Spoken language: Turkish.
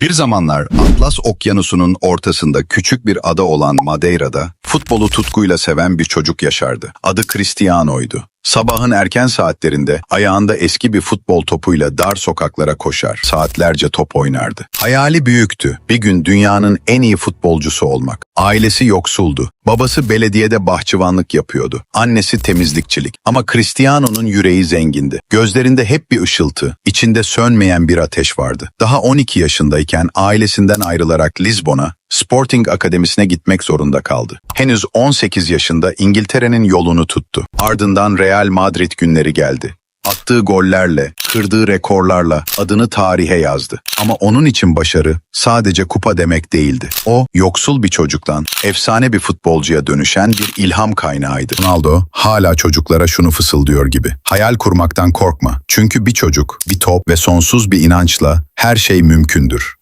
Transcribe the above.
Bir zamanlar Atlas Okyanusu'nun ortasında küçük bir ada olan Madeira'da futbolu tutkuyla seven bir çocuk yaşardı. Adı Cristiano'ydu. Sabahın erken saatlerinde ayağında eski bir futbol topuyla dar sokaklara koşar, saatlerce top oynardı. Hayali büyüktü. Bir gün dünyanın en iyi futbolcusu olmak. Ailesi yoksuldu. Babası belediyede bahçıvanlık yapıyordu. Annesi temizlikçilik. Ama Cristiano'nun yüreği zengindi. Gözlerinde hep bir ışıltı, içinde sönmeyen bir ateş vardı. Daha 12 yaşındayken ailesinden ayrılarak Lizbon'a, Sporting Akademisi'ne gitmek zorunda kaldı. Henüz 18 yaşında İngiltere'nin yolunu tuttu. Ardından Real Madrid günleri geldi. Attığı gollerle, kırdığı rekorlarla adını tarihe yazdı. Ama onun için başarı sadece kupa demek değildi. O, yoksul bir çocuktan efsane bir futbolcuya dönüşen bir ilham kaynağıydı. Ronaldo hala çocuklara şunu fısıldıyor gibi. Hayal kurmaktan korkma. Çünkü bir çocuk, bir top ve sonsuz bir inançla her şey mümkündür.